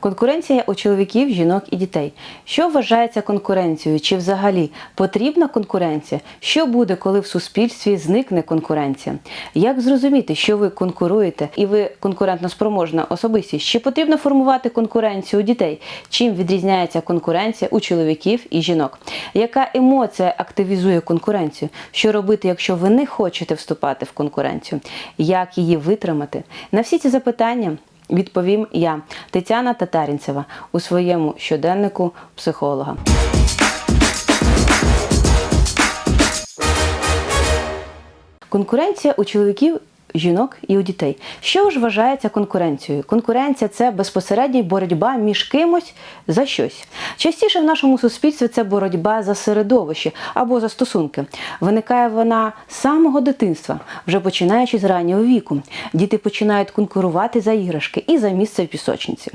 Конкуренція у чоловіків, жінок і дітей. Що вважається конкуренцією? Чи взагалі потрібна конкуренція? Що буде, коли в суспільстві зникне конкуренція? Як зрозуміти, що ви конкуруєте і ви конкурентно спроможна особистість? Чи потрібно формувати конкуренцію у дітей? Чим відрізняється конкуренція у чоловіків і жінок? Яка емоція активізує конкуренцію? Що робити, якщо ви не хочете вступати в конкуренцію? Як її витримати? На всі ці запитання відповім я, Тетяна Татарінцева, у своєму щоденнику психолога. Конкуренція у чоловіків. Жінок і у дітей. Що ж вважається конкуренцією? Конкуренція це безпосередня боротьба між кимось за щось. Частіше в нашому суспільстві це боротьба за середовище або за стосунки. Виникає вона з самого дитинства, вже починаючи з раннього віку. Діти починають конкурувати за іграшки і за місце в пісочниці.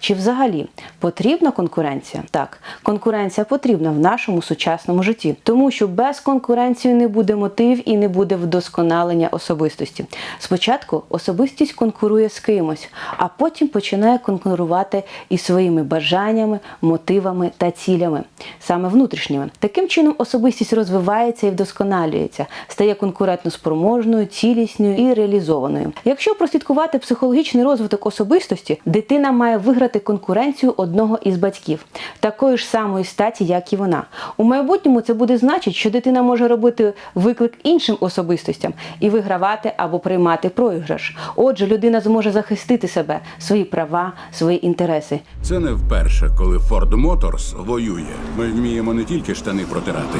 Чи взагалі потрібна конкуренція? Так, конкуренція потрібна в нашому сучасному житті, тому що без конкуренції не буде мотив і не буде вдосконалення особистості. Спочатку особистість конкурує з кимось, а потім починає конкурувати із своїми бажаннями, мотивами та цілями, саме внутрішніми. Таким чином особистість розвивається і вдосконалюється, стає конкурентно спроможною, цілісною і реалізованою. Якщо прослідкувати психологічний розвиток особистості, дитина має виграти конкуренцію одного із батьків, такої ж самої статі, як і вона. У майбутньому це буде значити, що дитина може робити виклик іншим особистостям і вигравати або приймати програш. Отже, людина зможе захистити себе, свої права, свої інтереси. Це не вперше, коли Ford Motors воює. Ми вміємо не тільки штани протирати.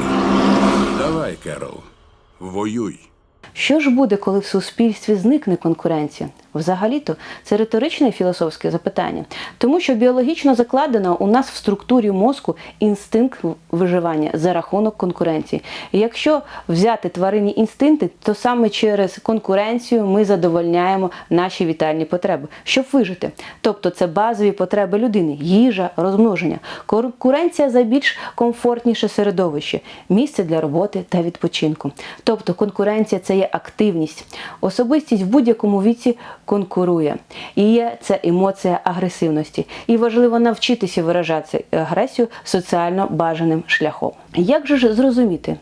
Давай, Керол, воюй. Що ж буде, коли в суспільстві зникне конкуренція? Взагалі-то це риторичне і філософське запитання, тому що біологічно закладено у нас в структурі мозку інстинкт виживання за рахунок конкуренції. І якщо взяти тваринні інстинкти, то саме через конкуренцію ми задовольняємо наші вітальні потреби, щоб вижити. Тобто це базові потреби людини: їжа, розмноження. Конкуренція за більш комфортніше середовище, місце для роботи та відпочинку. Тобто конкуренція це є активність. Особистість в будь-якому віці конкурує. І є це емоція агресивності. І важливо навчитися виражати агресію соціально бажаним шляхом. Як же ж зрозуміти?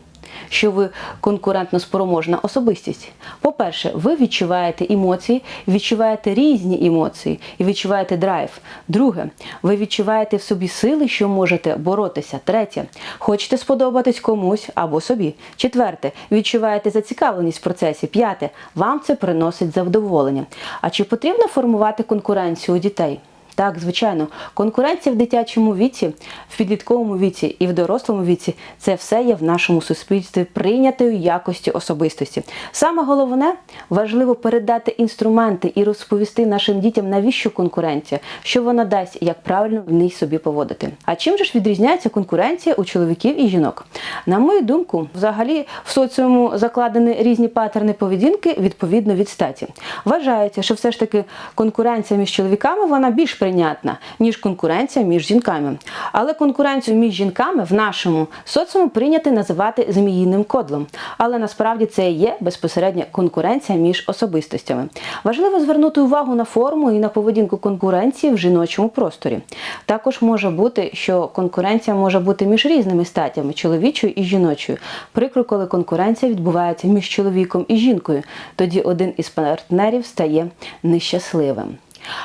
Що ви конкурентно спроможна особистість? По-перше, ви відчуваєте емоції, відчуваєте різні емоції і відчуваєте драйв. Друге, ви відчуваєте в собі сили, що можете боротися. Третє, хочете сподобатись комусь або собі. Четверте, відчуваєте зацікавленість в процесі. П'яте, вам це приносить задоволення. А чи потрібно формувати конкуренцію у дітей? Так, звичайно, конкуренція в дитячому віці, в підлітковому віці і в дорослому віці це все є в нашому суспільстві прийнятою якості особистості. Саме головне важливо передати інструменти і розповісти нашим дітям, навіщо конкуренція, що вона дасть, як правильно в ній собі поводити. А чим же ж відрізняється конкуренція у чоловіків і жінок? На мою думку, взагалі в соціуму закладені різні патерни поведінки відповідно від статі. Вважається, що все ж таки конкуренція між чоловіками вона більш прийнятна, ніж конкуренція між жінками. Але конкуренцію між жінками в нашому соціумі прийнято називати зміїним кодлом. Але насправді це і є безпосередня конкуренція між особистостями. Важливо звернути увагу на форму і на поведінку конкуренції в жіночому просторі. Також може бути, що конкуренція може бути між різними статтями чоловічою і жіночою. Прикро, коли конкуренція відбувається між чоловіком і жінкою, тоді один із партнерів стає нещасливим.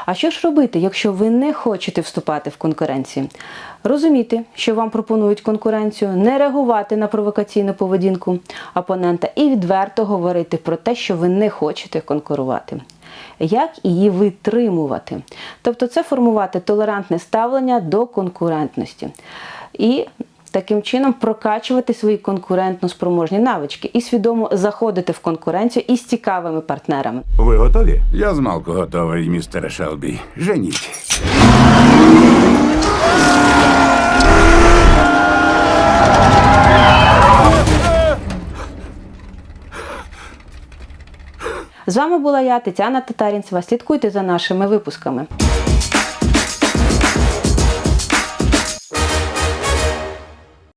А що ж робити, якщо ви не хочете вступати в конкуренцію? Розуміти, що вам пропонують конкуренцію, не реагувати на провокаційну поведінку опонента і відверто говорити про те, що ви не хочете конкурувати. Як її витримувати? Тобто це формувати толерантне ставлення до конкурентності. І Таким чином прокачувати свої конкурентно спроможні навички і свідомо заходити в конкуренцію із цікавими партнерами. Ви готові? Я змалку готовий, містере Шелбі. Женіть. З вами була я, Тетяна Татарінцева. Слідкуйте за нашими випусками.